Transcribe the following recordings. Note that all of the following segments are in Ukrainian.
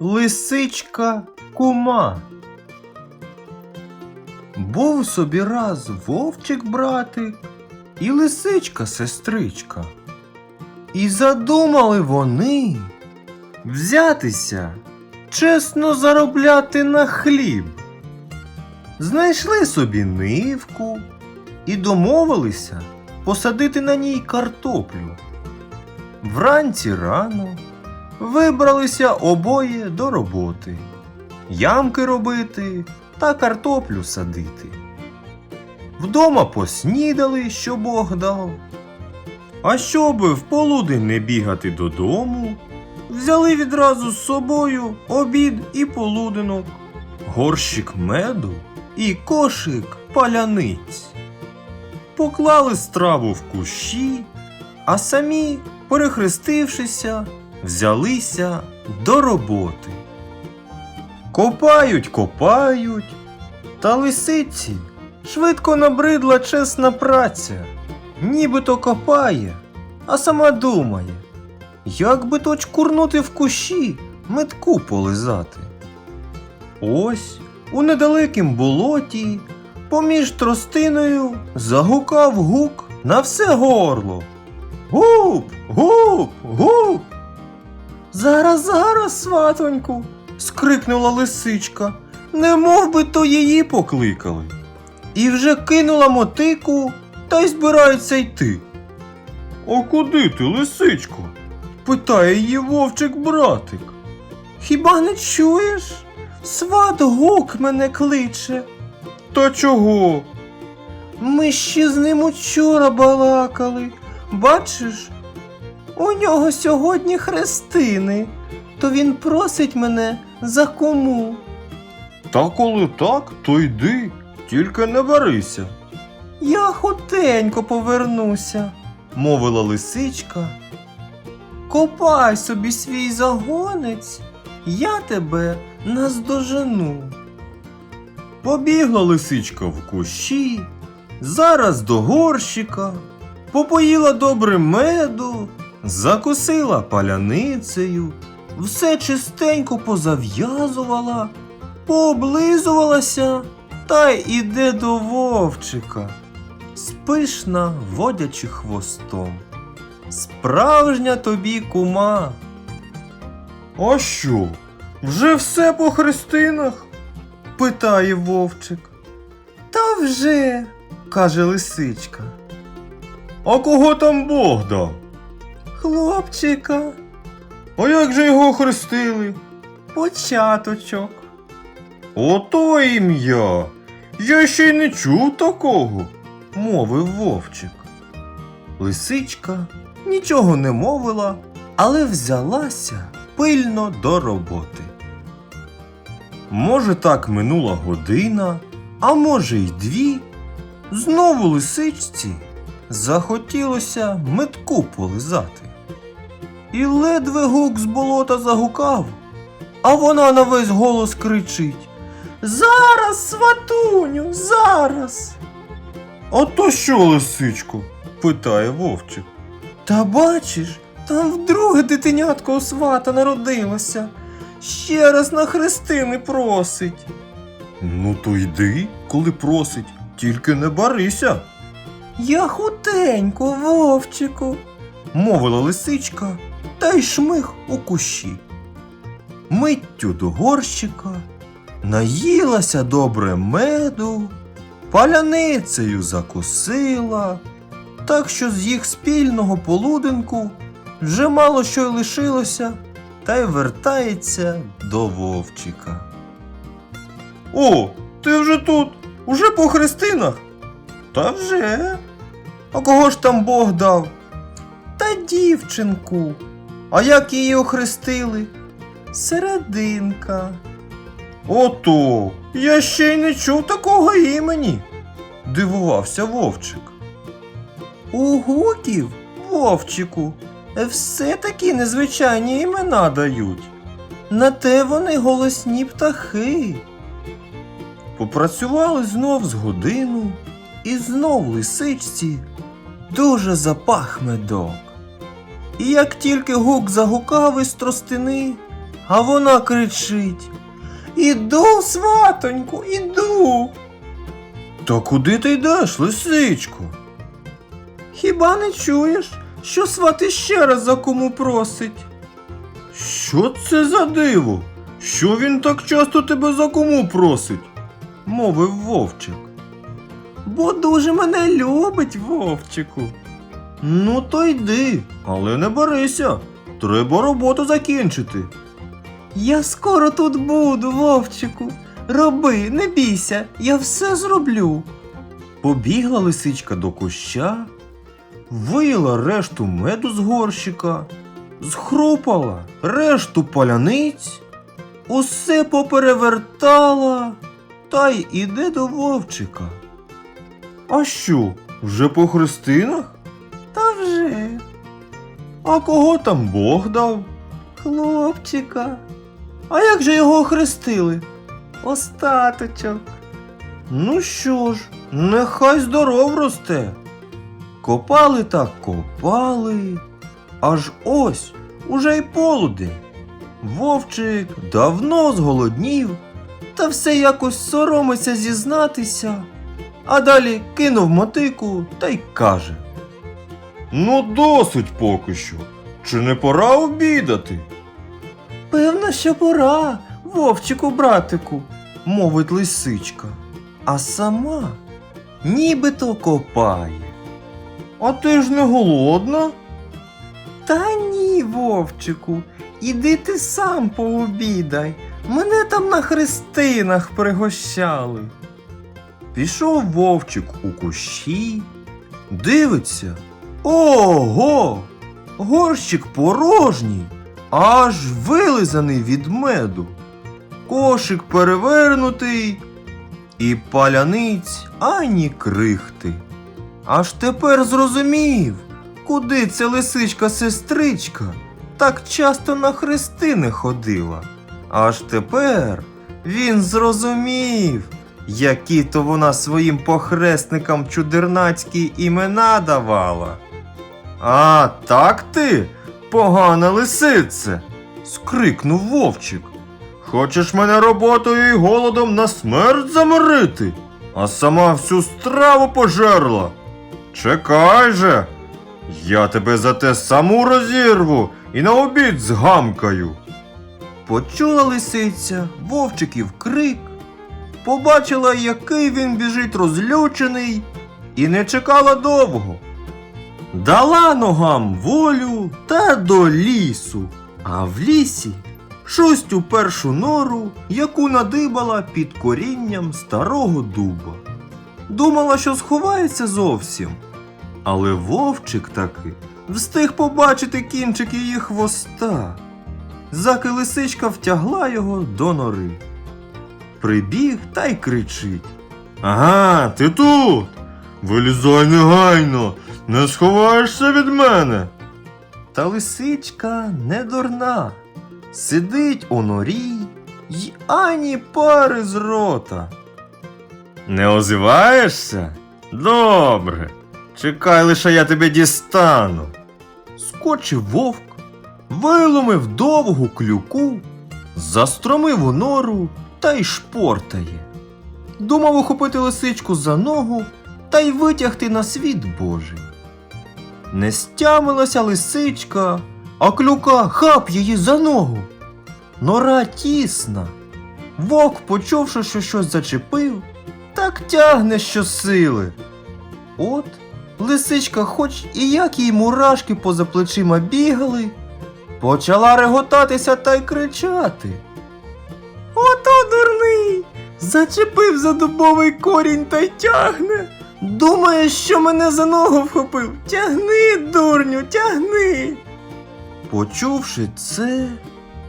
Лисичка кума. Був собі раз вовчик братик і лисичка сестричка. І задумали вони взятися, чесно заробляти на хліб. Знайшли собі нивку і домовилися посадити на ній картоплю. Вранці рано вибралися обоє до роботи, ямки робити та картоплю садити. Вдома поснідали, що Бог дав. А щоби в полудень не бігати додому, взяли відразу з собою обід і полуденок, горщик меду і кошик паляниць. Поклали страву в кущі, а самі, перехрестившися, взялися до роботи. Копають, копають, та лисиці швидко набридла чесна праця, нібито копає, а сама думає, як би то чкурнути в кущі, метку полизати. Ось у недалекім болоті, поміж тростиною, загукав гук на все горло. Гуп, гуп, гуп. Зараз, зараз, сватоньку, скрикнула лисичка, не мов би то її покликали. І вже кинула мотику та й збирається йти. А куди ти, лисичко? питає її вовчик братик. Хіба не чуєш? Сват гук мене кличе. Та чого? Ми ще з ним учора балакали. Бачиш, у нього сьогодні хрестини, то він просить мене за кому. Та коли так, то йди, тільки не барися. Я хутенько повернуся, мовила лисичка. Копай собі свій загонець, я тебе наздожену. Побігла лисичка в кущі, зараз до горщика, попоїла добре меду, закусила паляницею, все чистенько позав'язувала, пооблизувалася та й іде до вовчика, спишна водячи хвостом. Справжня тобі кума. А що? Вже все по хрестинах? питає вовчик. Та вже, каже лисичка. А кого там Бог дав? Хлопчика. А як же його хрестили? Початочок. Ото ім'я. Я ще й не чув такого, мовив вовчик. Лисичка нічого не мовила, але взялася пильно до роботи. Може, так минула година, а може й дві. Знову лисичці захотілося метку полизати. І ледве гук з болота загукав, а вона на весь голос кричить Зараз, сватуню, зараз. А то що, лисичко? питає вовчик. Та бачиш, там вдруге дитинятко у свата народилося. Ще раз на хрестини просить. Ну, то йди, коли просить, тільки не барися. Я хутенько, вовчику, мовила лисичка та й шмих у кущі. Миттю до горщика, наїлася добре меду, паляницею закусила, так що з їх спільного полуденку вже мало що й лишилося, та й вертається до вовчика. О, ти вже тут, уже по хрестинах? Та вже. А кого ж там Бог дав? Та дівчинку. А як її охрестили? Серединка. Ото, я ще й не чув такого імені, дивувався вовчик. У гуків, вовчику, все такі незвичайні імена дають. На те вони голосні птахи. Попрацювали знов з годину, і знов лисичці дуже запах медок. І як тільки гук загукав із тростини, а вона кричить. Іду, сватоньку, іду. Та куди ти йдеш, лисичко? Хіба не чуєш, що свати ще раз за кому просить? Що це за диво? Що він так часто тебе за кому просить? мовив вовчик. Бо дуже мене любить, вовчику. Ну, то йди, але не берися. Треба роботу закінчити. Я скоро тут буду, вовчику. Роби, не бійся, я все зроблю. Побігла лисичка до куща, вияла решту меду з горщика, зхрупала решту паляниць, усе поперевертала та й іде до вовчика. А що, вже по хрестинах? Та вже. А кого там Бог дав? Хлопчика. А як же його охрестили? Остаточок. Ну що ж, нехай здоров росте. Копали так копали. Аж ось уже й полудень. Вовчик давно зголоднів, та все якось соромиться зізнатися. А далі кинув мотику та й каже. Ну, досить поки що. Чи не пора обідати? Певно, що пора, вовчику братику, мовить лисичка, а сама нібито копає. А ти ж не голодна? Та ні, вовчику, іди ти сам пообідай. Мене там на хрестинах пригощали. Пішов вовчик у кущі, дивиться. Ого! Горщик порожній, аж вилизаний від меду. Кошик перевернутий, і паляниць ані крихти. Аж тепер зрозумів, куди ця лисичка сестричка так часто на хрестини ходила. Аж тепер він зрозумів, які то вона своїм похресникам чудернацькі імена давала. А так ти, погана лисице, скрикнув вовчик. Хочеш мене роботою і голодом на смерть заморити, а сама всю страву пожерла. Чекай же, я тебе за те саму розірву і на обід згамкаю. Почула лисиця вовчиків крик, побачила, який він біжить розлючений, і не чекала довго. Дала ногам волю та до лісу, а в лісі шустю першу нору, яку надибала під корінням старого дуба. Думала, що сховається зовсім. Але вовчик таки встиг побачити кінчик її хвоста. Заки лисичка втягла його до нори. Прибіг та й кричить. Ага, ти тут. Вилізай негайно, не сховаєшся від мене. Та лисичка не дурна. Сидить у норі й ані пари з рота. Не озиваєшся? Добре. Чекай лише я тебе дістану. Скочив вовк, виломив довгу клюку, застромив у нору та й шпортає. Думав ухопити лисичку за ногу та й витягти на світ Божий. Не стямилася лисичка, а клюка хап її за ногу. Нора тісна. Вовк, почувши, що щось зачепив, так тягне щосили. От лисичка, хоч і як їй мурашки поза плечима бігали, почала реготатися та й кричати. Ото дурний! Зачепив за дубовий корінь та й тягне. Думає, що мене за ногу вхопив. Тягни, дурню, тягни. Почувши це,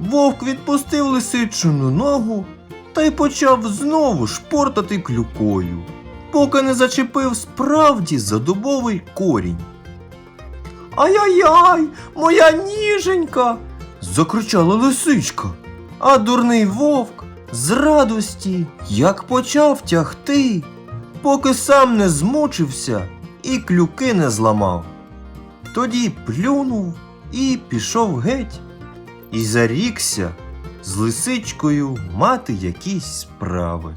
вовк відпустив лисичину ногу та й почав знову шпортати клюкою, поки не зачепив справді за дубовий корінь. Ай-яй-яй, моя ніженька. закричала лисичка, а дурний вовк з радості як почав тягти, поки сам не змучився і клюки не зламав. Тоді плюнув і пішов геть, і зарікся, з лисичкою мати якісь справи.